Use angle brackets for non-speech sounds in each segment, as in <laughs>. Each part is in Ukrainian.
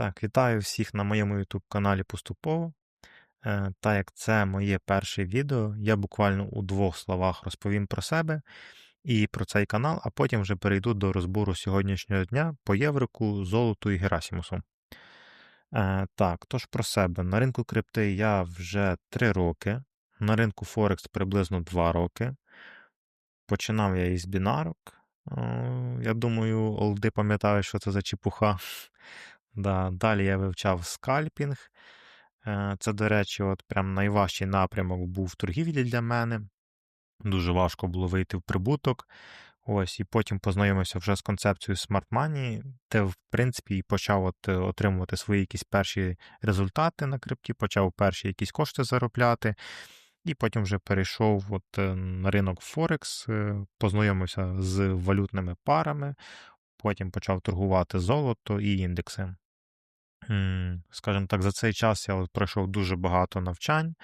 Так, вітаю всіх на моєму YouTube каналі Поступово. Е, Та як це моє перше відео, я буквально у двох словах розповім про себе і про цей канал, а потім вже перейду до розбору сьогоднішнього дня по Єврику, Золоту і Герасімусу. Е, Так, тож про себе. На ринку крипти я вже 3 роки, на ринку Форекс приблизно 2 роки. Починав я із бінарок. Е, Я думаю, олди пам'ятають, що це за чепуха. Да, Далі я вивчав скальпінг. Е, Це, до речі, от прям найважчий напрямок був в торгівлі для мене. Дуже важко було вийти в прибуток. Ось, І потім познайомився вже з концепцією Smart Money, де, в принципі, і почав от е, отримувати свої якісь перші результати на крипті, почав перші якісь кошти заробляти. І потім вже перейшов от е, на ринок Форекс, познайомився з валютними парами, потім почав торгувати золото і індекси. Скажімо так, за цей час я от пройшов дуже багато навчань,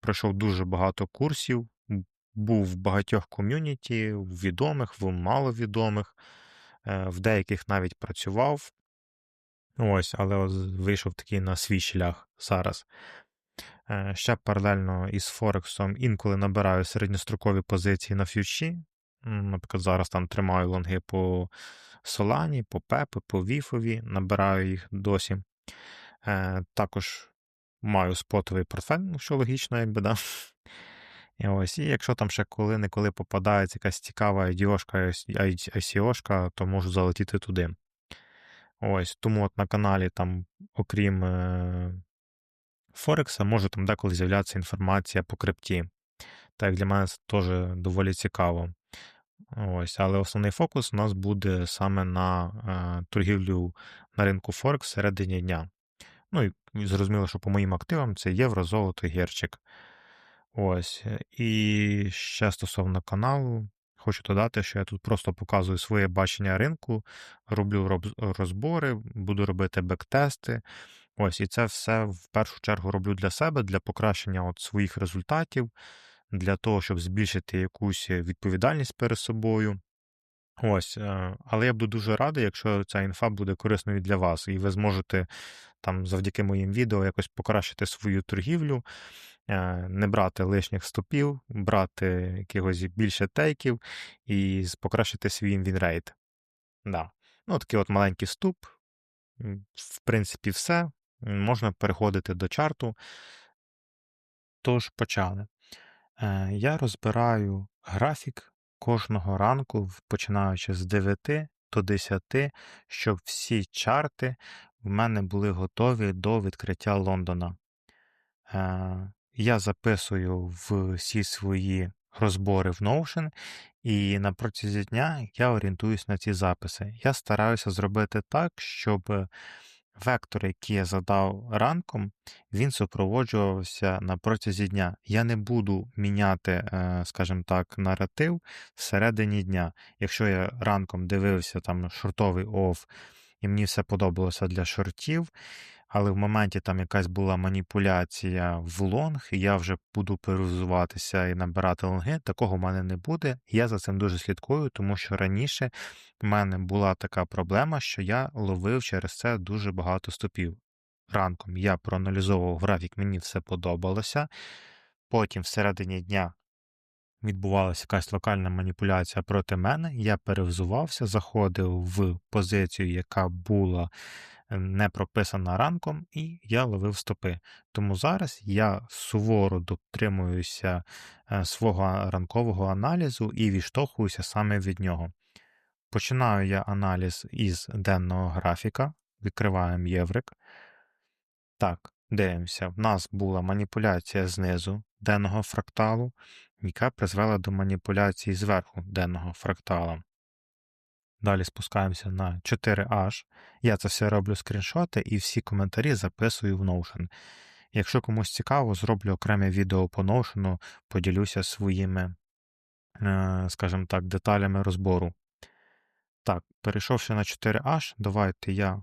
пройшов дуже багато курсів, був в багатьох ком'юніті, в відомих, в маловідомих, е, в деяких навіть працював. Ось, але вийшов такий на свій шлях зараз. Е, ще паралельно із Форексом інколи набираю середньострокові позиції на фьючі. Наприклад, зараз там тримаю лонги по Солані, по Пепи, по Віфові, набираю їх досі. Е, Також маю спотовий портфель, що логічно, якби, да. І ось, і якщо там ще коли-неколи попадається якась цікава ICO-шка, то можу залетіти туди. Ось, Тому от на каналі, там, окрім е, Форекса, може там деколи з'являтися інформація по крипті. Так для мене це теж доволі цікаво. Ось, Але основний фокус у нас буде саме на е, торгівлю на ринку Форекс всередині дня. Ну і зрозуміло, що по моїм активам це євро, золото, герчик. Ось. І ще стосовно каналу, хочу додати, що я тут просто показую своє бачення ринку, роблю розбори, буду робити бектести. Ось, І це все в першу чергу роблю для себе, для покращення от своїх результатів, для того, щоб збільшити якусь відповідальність перед собою. Ось, е, але я буду дуже радий, якщо ця інфа буде корисною для вас, і ви зможете там завдяки моїм відео якось покращити свою торгівлю, е, не брати лишніх стопів, брати якихось більше тейків і покращити свій інвінрейт. Да. Ну, такий от маленький ступ. В принципі, все. Можна переходити до чарту. Тож, почали. Е, я розбираю графік кожного ранку, починаючи з 9 до 10, щоб всі чарти в мене були готові до відкриття Лондона. Е, я записую всі свої розбори в Notion, і на протязі дня я орієнтуюсь на ці записи. Я стараюся зробити так, щоб Вектор, який я задав ранком, він супроводжувався на протязі дня. Я не буду міняти, е, скажімо так, наратив всередині дня. Якщо я ранком дивився там шортовий оф, і мені все подобалося для шортів, але в моменті там якась була маніпуляція в лонг, і я вже буду перевзуватися і набирати лонги, такого в мене не буде. Я за цим дуже слідкую, тому що раніше в мене була така проблема, що я ловив через це дуже багато стопів. Ранком я проаналізовував графік, мені все подобалося. Потім всередині дня відбувалася якась локальна маніпуляція проти мене, я перевзувався, заходив в позицію, яка була не прописана ранком, і я ловив стопи. Тому зараз я суворо дотримуюся е, свого ранкового аналізу і відштовхуюся саме від нього. Починаю я аналіз із денного графіка, відкриваємо єврик. Так, дивимося, в нас була маніпуляція знизу денного фракталу, яка призвела до маніпуляції зверху денного фрактала. Далі спускаємося на 4H. Я це все роблю скріншоти і всі коментарі записую в Notion. Якщо комусь цікаво, зроблю окреме відео по Notion, поділюся своїми, е, скажімо так, деталями розбору. Так, перейшовши на 4H, давайте я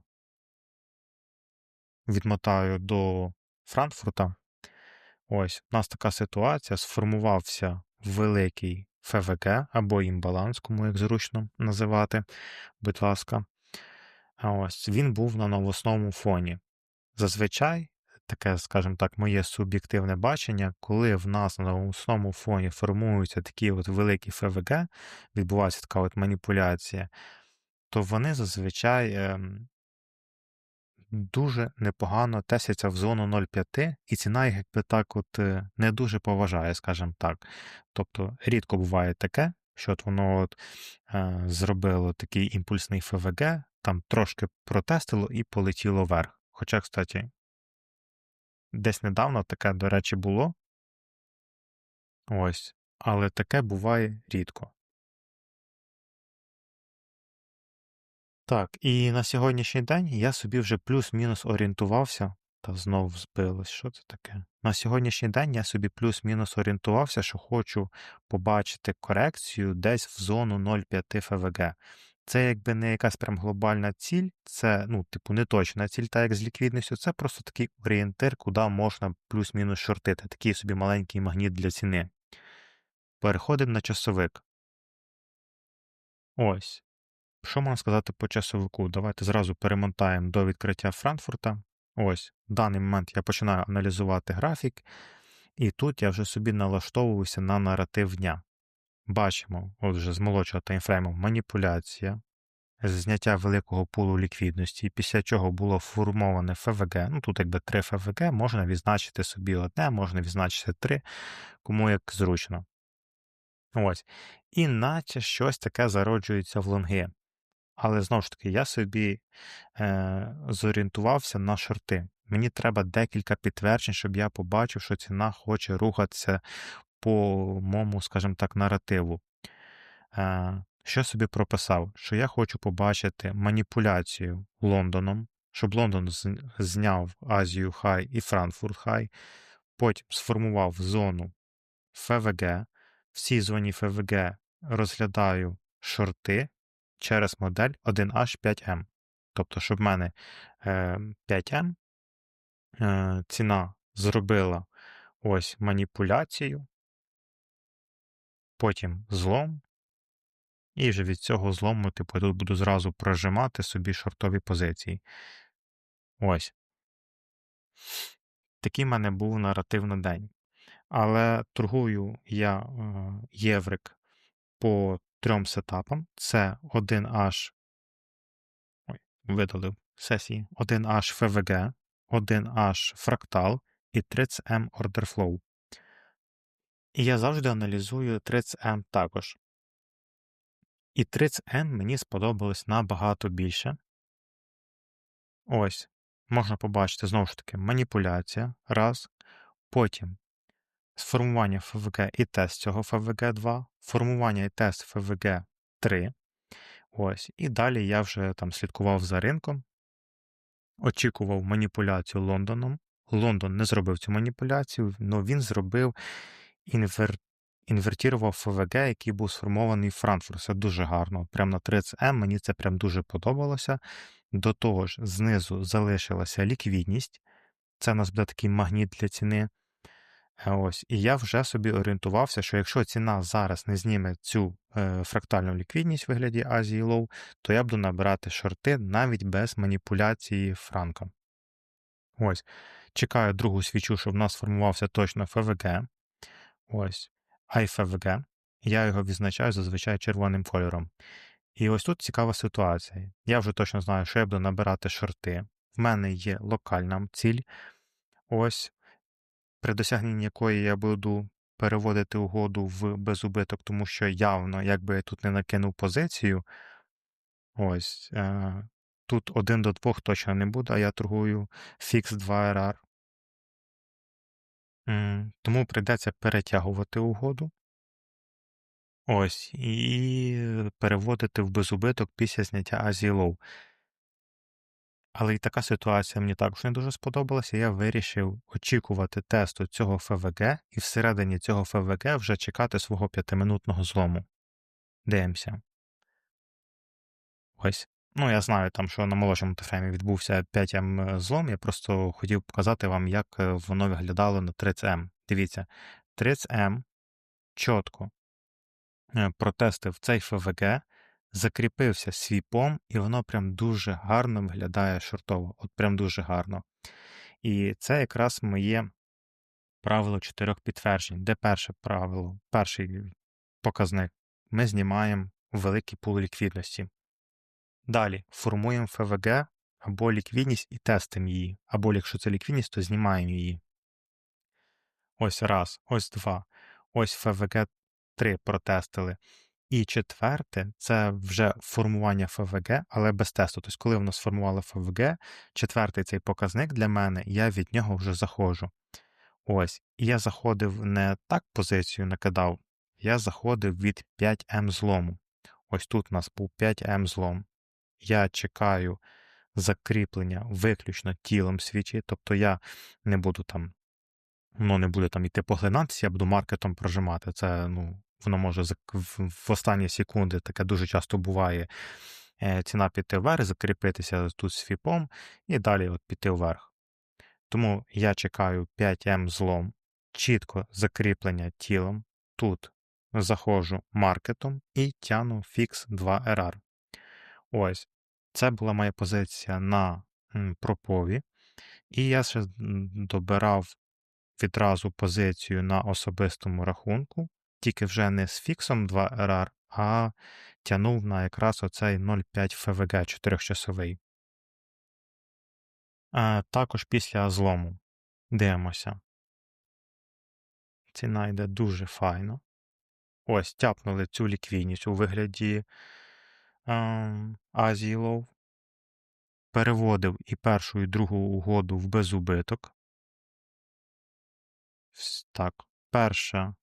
відмотаю до Франкфурта. Ось, у нас така ситуація, сформувався великий ФВК або імбаланс, кому як зручно називати, будь ласка. А ось він був на новосному фоні. Зазвичай, таке, скажімо так, моє суб'єктивне бачення, коли в нас на новосному фоні формуються такі от великі ФВГ, відбувається така от маніпуляція, то вони зазвичай ем, дуже непогано тесяться в зону 0,5, і ціна їх якби так от е, не дуже поважає, скажімо так. Тобто рідко буває таке, що от воно от, е, зробило такий імпульсний ФВГ, там трошки протестило і полетіло вверх. Хоча, кстати, десь недавно таке, до речі, було. Ось, але таке буває рідко. Так, і на сьогоднішній день я собі вже плюс-мінус орієнтувався, та знову збилось, що це таке? На сьогоднішній день я собі плюс-мінус орієнтувався, що хочу побачити корекцію десь в зону 0,5 ФВГ. Це якби не якась прям глобальна ціль, це, ну, типу, не точна ціль, так як з ліквідністю, це просто такий орієнтир, куди можна плюс-мінус шортити. Такий собі маленький магніт для ціни. Переходимо на часовик. Ось. Що можна сказати по часовику? Давайте зразу перемотаємо до відкриття Франкфурта. Ось, в даний момент я починаю аналізувати графік, і тут я вже собі налаштовуюся на наратив дня. Бачимо, от вже з молодшого таймфрейму, маніпуляція, зняття великого пулу ліквідності, після чого було формоване ФВГ. Ну тут якби три ФВГ, можна відзначити собі одне, можна відзначити три, кому як зручно. Ось. І наче щось таке зароджується в лонги. Але знову ж таки, я собі е, зорієнтувався на шорти. Мені треба декілька підтверджень, щоб я побачив, що ціна хоче рухатися по моєму, скажімо так, наративу. Е, Що собі прописав? Що я хочу побачити маніпуляцію Лондоном, щоб Лондон зняв Азію Хай і Франкфурт Хай, потім сформував зону ФВГ. В цій зоні ФВГ розглядаю шорти через модель 1H5M. Тобто, щоб в мене 5M е, е, ціна зробила ось маніпуляцію, потім злом, і вже від цього злому, типу, я тут буду зразу прожимати собі шортові позиції. Ось. Такий в мене був наратив на день. Але торгую я е, єврик по трьом сетапам. Це 1H. Ой, видалив сесії. 1H FVG, 1H фрактал і 30M Order Flow. І я завжди аналізую 30M також. І 30M мені сподобалось набагато більше. Ось, можна побачити знову ж таки маніпуляція. Раз. Потім сформування ФВГ і тест цього ФВГ 2, формування і тест ФВГ 3. Ось, І далі я вже там слідкував за ринком, очікував маніпуляцію Лондоном. Лондон не зробив цю маніпуляцію, але він зробив інвер... інвертірував ФВГ, який був сформований в Франкфурт. Дуже гарно. Прямо на 30М мені це прям дуже подобалося. До того ж, знизу залишилася ліквідність. Це у нас буде такий магніт для ціни. Е, ось, І я вже собі орієнтувався, що якщо ціна зараз не зніме цю е, фрактальну ліквідність в вигляді Азії Лоу, то я буду набирати шорти навіть без маніпуляції франка. Ось. Чекаю другу свічу, щоб в нас сформувався точно ФВГ. Ось. IFVG. Я його відзначаю зазвичай червоним кольором. І ось тут цікава ситуація. Я вже точно знаю, що я буду набирати шорти. В мене є локальна ціль. Ось при досягненні якої я буду переводити угоду в безубиток, тому що явно, якби я тут не накинув позицію, ось е, тут один до двох точно не буде, а я торгую фікс 2 RR. Тому прийдеться перетягувати угоду. Ось, і переводити в безубиток після зняття Low. Але і така ситуація мені також не дуже сподобалася. Я вирішив очікувати тесту цього ФВГ і всередині цього ФВГ вже чекати свого п'ятиминутного злому. Дивимося. Ось. Ну, я знаю, там, що на молодшому тайфреймі відбувся 5М злом. Я просто хотів показати вам, як е, воно виглядало на 30М. Дивіться, 30М чітко е, протестив цей ФВГ, закріпився свіпом, і воно прям дуже гарно виглядає шортово. От прям дуже гарно. І це якраз моє правило чотирьох підтверджень. Де перше правило, перший показник? Ми знімаємо великий пул ліквідності. Далі формуємо ФВГ або ліквідність і тестимо її. Або якщо це ліквідність, то знімаємо її. Ось раз, ось два. Ось ФВГ 3 протестили. І четверте це вже формування ФВГ, але без тесту. Тобто, коли воно сформувало ФВГ, четвертий цей показник для мене, я від нього вже заходжу. Ось. І я заходив не так позицію накидав, я заходив від 5М злому. Ось тут у нас був 5М злом. Я чекаю закріплення виключно тілом свічі, тобто я не буду там, ну не буде там іти поглинатися, я буду маркетом прожимати. Це, ну, воно може в останні секунди, таке дуже часто буває. Е, ціна піти вверх, закріпитися тут свіпом і далі от піти вверх. Тому я чекаю 5М злом, чітко закріплення тілом. Тут заходжу маркетом і тяну фікс 2 RR. Ось, це була моя позиція на пропові. І я ще добирав відразу позицію на особистому рахунку, тільки вже не з фіксом 2 RR, а тягнув на якраз оцей 0,5 ФВГ 4-часовий. А Також після злому. Дивимося. Ціна йде дуже файно. Ось, тяпнули цю ліквідність у вигляді ем, Азії Лов. Переводив і першу, і другу угоду в безубиток. Так, перша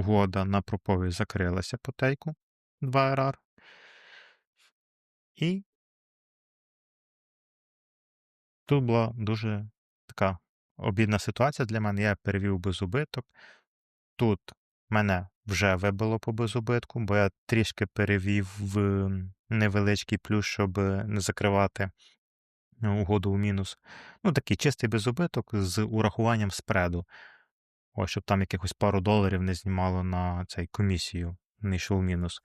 угода на проповідь закрилася по тейку 2 РР. І тут була дуже така обідна ситуація для мене. Я перевів безубиток. Тут мене вже вибило по безубитку, бо я трішки перевів в невеличкий плюс, щоб не закривати угоду у мінус. Ну, такий чистий безубиток з урахуванням спреду. Ось, щоб там якихось пару доларів не знімало на цей комісію, не йшов мінус.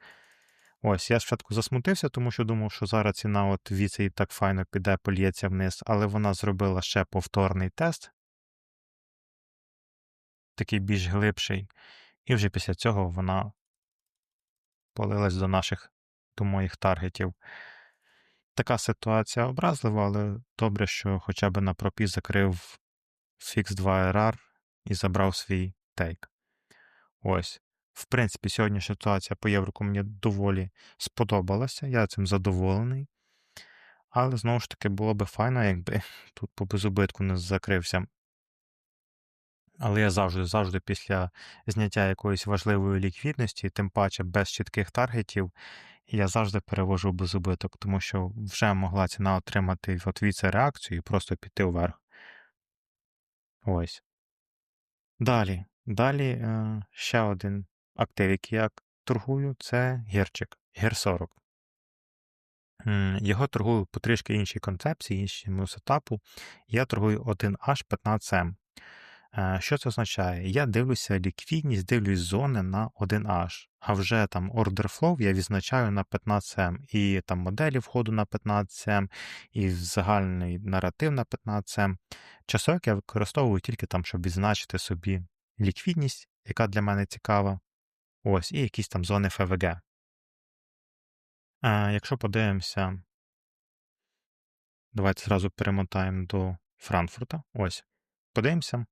Ось, я спочатку засмутився, тому що думав, що зараз ціна от віці і так файно піде, поліється вниз, але вона зробила ще повторний тест, такий більш глибший. І вже після цього вона полилась до наших, до моїх таргетів. Така ситуація образлива, але добре, що хоча б на пропі закрив Fix 2 RR і забрав свій тейк. Ось. В принципі, сьогоднішня ситуація по євроку мені доволі сподобалася, я цим задоволений. Але знову ж таки було би файно, якби <laughs> тут по безубитку не закрився. Але я завжди завжди після зняття якоїсь важливої ліквідності, тим паче без чітких таргетів, я завжди перевожу без убиток, тому що вже могла ціна отримати от віце-реакцію і просто піти вверх. Ось. Далі. Далі е, ще один актив, який я торгую, це гірчик, гір 40. Його торгую по трішки іншій концепції, іншому сетапу. Я торгую 1H15M. Е, що це означає? Я дивлюся ліквідність, дивлюсь зони на 1H, а вже там order flow я відзначаю на 15M, і там моделі входу на 15M, і загальний наратив на 15M. Часовик я використовую тільки там, щоб відзначити собі ліквідність, яка для мене цікава. Ось, і якісь там зони ФВГ. А, е, Якщо подивимося, давайте зразу перемотаємо до Франкфурта. Ось, подивимося.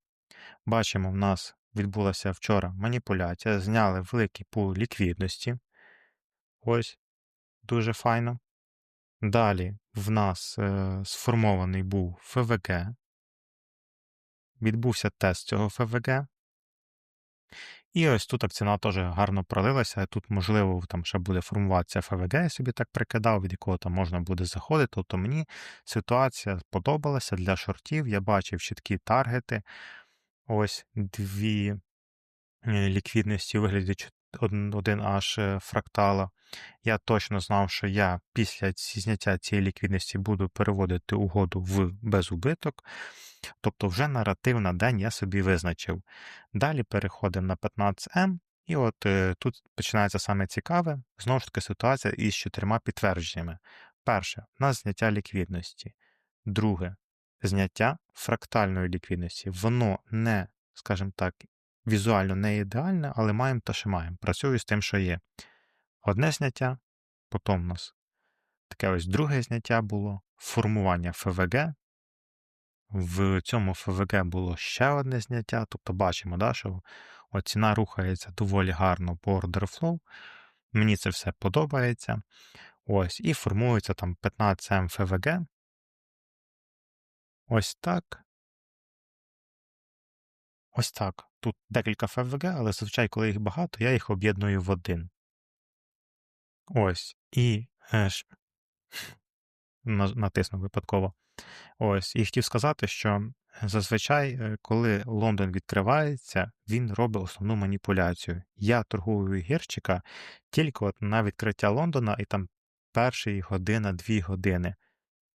Бачимо, в нас відбулася вчора маніпуляція, зняли великий пул ліквідності. Ось, дуже файно. Далі в нас е, сформований був ФВГ. Відбувся тест цього ФВГ. І ось тут ціна теж гарно пролилася. Тут, можливо, там ще буде формуватися ФВГ, я собі так прикидав, від якого там можна буде заходити. Тобто мені ситуація сподобалася для шортів. Я бачив чіткі таргети. Ось дві е, ліквідності у вигляді 1H е, фрактала. Я точно знав, що я після зняття цієї ліквідності буду переводити угоду в безубиток. Тобто, вже наратив на день я собі визначив. Далі переходимо на 15М. І от е, тут починається саме цікаве, знову ж таки, ситуація із чотирма підтвердженнями. Перше, у нас зняття ліквідності. Друге, зняття фрактальної ліквідності. Воно не, скажімо так, візуально не ідеальне, але маємо те, що маємо. Працюю з тим, що є. Одне зняття, потім у нас таке ось друге зняття було, формування ФВГ. В цьому ФВГ було ще одне зняття, тобто бачимо, да, що ціна рухається доволі гарно по order flow. Мені це все подобається. Ось, І формується там 15 м ФВГ. Ось так. Ось так. Тут декілька ФВГ, але зазвичай, коли їх багато, я їх об'єдную в один. Ось. І е, натиснув випадково. Ось, і хотів сказати, що зазвичай, е, коли Лондон відкривається, він робить основну маніпуляцію. Я торгую гірчика тільки от на відкриття Лондона і там перші година-дві години.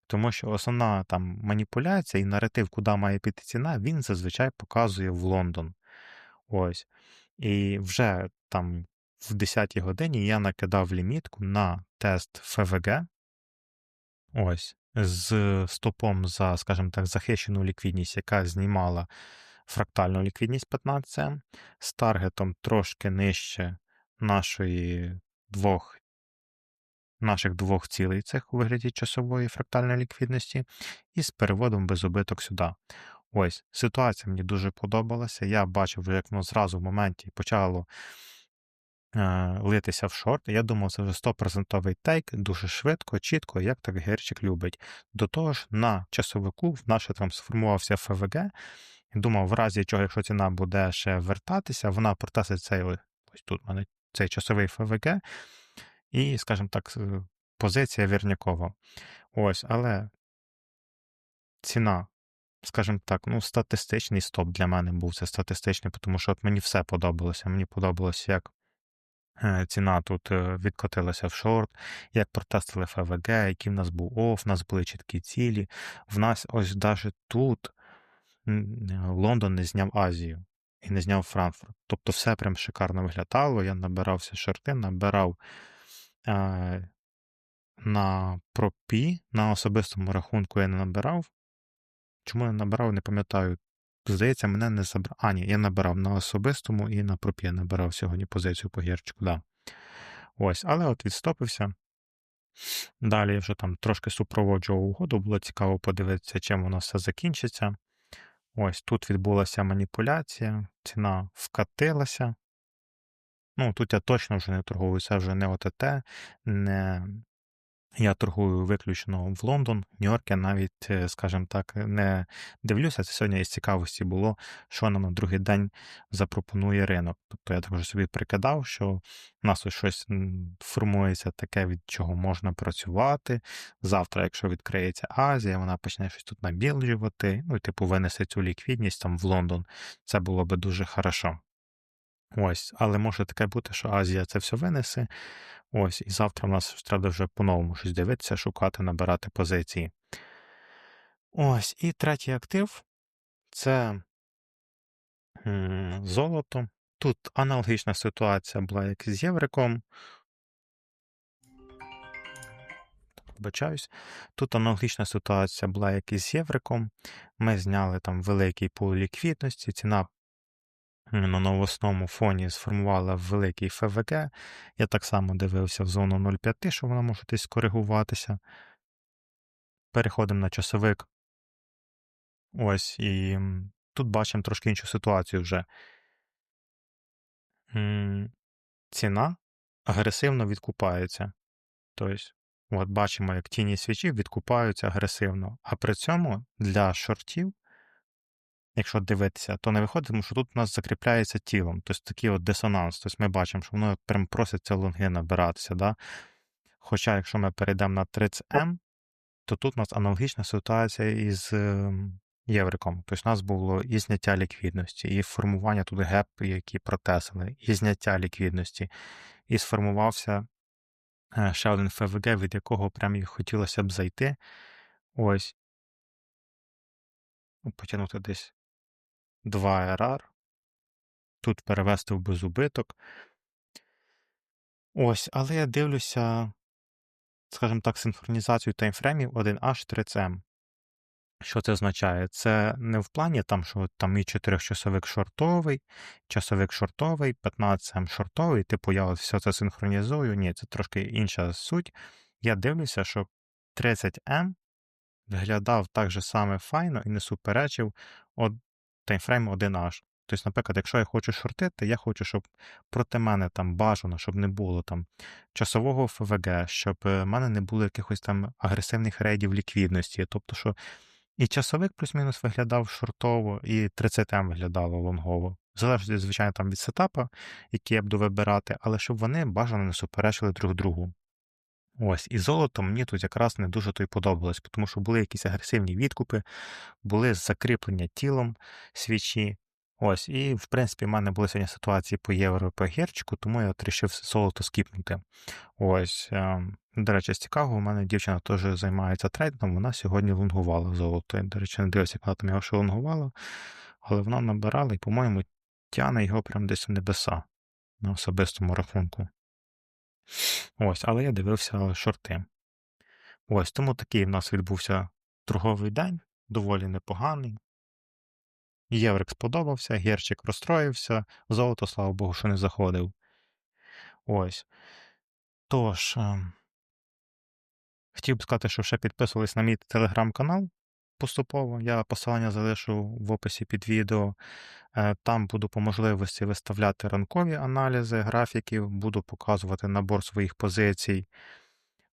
Тому що основна там маніпуляція і наратив, куди має піти ціна, він зазвичай показує в Лондон. Ось. І вже там в 10 й годині я накидав лімітку на тест ФВГ. Ось, з стопом за, скажімо так, захищену ліквідність, яка знімала фрактальну ліквідність 15 з таргетом трошки нижче нашої двох наших двох цілей цих у вигляді часової фрактальної ліквідності, і з переводом без убиток сюди. Ось, ситуація мені дуже подобалася. Я бачив, як воно зразу в моменті почало е, литися в шорт. Я думав, це вже 100% тейк, дуже швидко, чітко, як так герчик любить. До того ж, на часовику в наше там сформувався ФВГ. Думав, в разі чого, якщо ціна буде ще вертатися, вона протесить цей ось тут у мене цей часовий ФВГ і, скажімо так, позиція Вірнякова. Ось, але ціна, скажімо так, ну, статистичний стоп для мене був це статистичний, тому що от мені все подобалося. Мені подобалося, як е, ціна тут е, відкотилася в шорт, як протестили ФВГ, який в нас був оф, в нас були чіткі цілі. В нас ось навіть тут Лондон не зняв Азію. І не зняв Франкфурт. Тобто все прям шикарно виглядало. Я набирався шорти, набирав Е, на пропі, на особистому рахунку я не набирав. Чому я набирав, не пам'ятаю. Здається, мене не забрав. А, ні, я набирав на особистому і на пропі я набирав сьогодні позицію по гірчику, да. Ось, але от відстопився. Далі я вже там трошки супроводжував угоду, було цікаво подивитися, чим воно все закінчиться. Ось тут відбулася маніпуляція, ціна вкатилася. Ну, тут я точно вже не торгую, це вже не ОТТ, не я торгую виключно в Лондон, Нью-Йорк я навіть, е, скажімо так, не дивлюся. Це сьогодні із цікавості було, що нам на другий день запропонує ринок. Тобто я також собі прикидав, що в нас ось щось формується таке, від чого можна працювати. Завтра, якщо відкриється Азія, вона почне щось тут набілджувати, ну типу винесе цю ліквідність там в Лондон. Це було би дуже хорошо. Ось, але може таке бути, що Азія це все винесе. Ось, і завтра в нас треба вже по-новому щось дивитися, шукати, набирати позиції. Ось, і третій актив це золото. Тут аналогічна ситуація була, як з Євриком. Вибачаюсь. Тут аналогічна ситуація була, як і з Євриком. Ми зняли там великий пул ліквідності, ціна на новосному фоні сформувала великий ФВГ. Я так само дивився в зону 0,5, що вона може десь скоригуватися. Переходимо на часовик. Ось, і тут бачимо трошки іншу ситуацію вже. Ціна агресивно відкупається. Тобто, от бачимо, як тіні свічів відкупаються агресивно. А при цьому для шортів якщо дивитися, то не виходить, тому що тут у нас закріпляється тілом. Тобто такий от дисонанс. Тобто ми бачимо, що воно прям проситься лонги набиратися. Да? Хоча, якщо ми перейдемо на 30М, то тут у нас аналогічна ситуація із ем, євриком. Тобто у нас було і зняття ліквідності, і формування тут геп, які протесили, і зняття ліквідності, і сформувався е, ще один ФВГ, від якого прям хотілося б зайти. Ось. Потягнути десь 2 RR. тут перевести в безубиток. Ось, але я дивлюся, скажімо так, синхронізацію таймфреймів 1H3CM. Що це означає? Це не в плані, там, що там мій 4-часовик шортовий, часовик шортовий, 15М шортовий, типу я от все це синхронізую. Ні, це трошки інша суть. Я дивлюся, що 30М виглядав так же саме файно і не суперечив от таймфрейму 1H. Тобто, наприклад, якщо я хочу шортити, я хочу, щоб проти мене там бажано, щоб не було там часового ФВГ, щоб е, в мене не було якихось там агресивних рейдів ліквідності. Тобто, що і часовик плюс-мінус виглядав шортово, і 30М виглядало лонгово. Залежить, звичайно, там від сетапа, який я буду вибирати, але щоб вони бажано не суперечили друг другу. Ось, і золото мені тут якраз не дуже то й подобалось, тому що були якісь агресивні відкупи, були закріплення тілом свічі. Ось, і в принципі, в мене були сьогодні ситуації по євро по гірчику, тому я от рішив золото скіпнути. Ось, ем, до речі, з цікавого, у мене дівчина теж займається трейдом, вона сьогодні лонгувала золото. Я, до речі, не дивився, вона там його ще лонгувала, але вона набирала і, по-моєму, тяне його прямо десь в небеса на особистому рахунку. Ось, але я дивився шорти. Ось, тому такий в нас відбувся торговий день, доволі непоганий. Єврик сподобався, герчик розстроївся, золото, слава Богу, що не заходив. Ось. Тож, ем, хотів би сказати, що ще підписувались на мій телеграм-канал поступово. Я посилання залишу в описі під відео. Е, там буду по можливості виставляти ранкові аналізи графіків, буду показувати набор своїх позицій.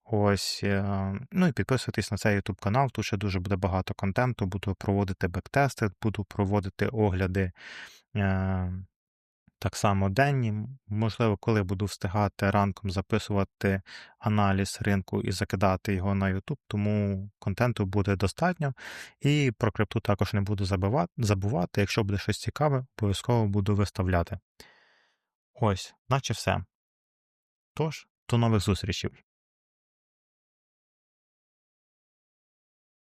Ось, е, ну і підписуйтесь на цей YouTube канал, тут ще дуже буде багато контенту, буду проводити бектести, буду проводити огляди е, так само денні. Можливо, коли буду встигати ранком записувати аналіз ринку і закидати його на YouTube, тому контенту буде достатньо. І про крипту також не буду забувати. Якщо буде щось цікаве, обов'язково буду виставляти. Ось, наче все. Тож, до нових зустрічей.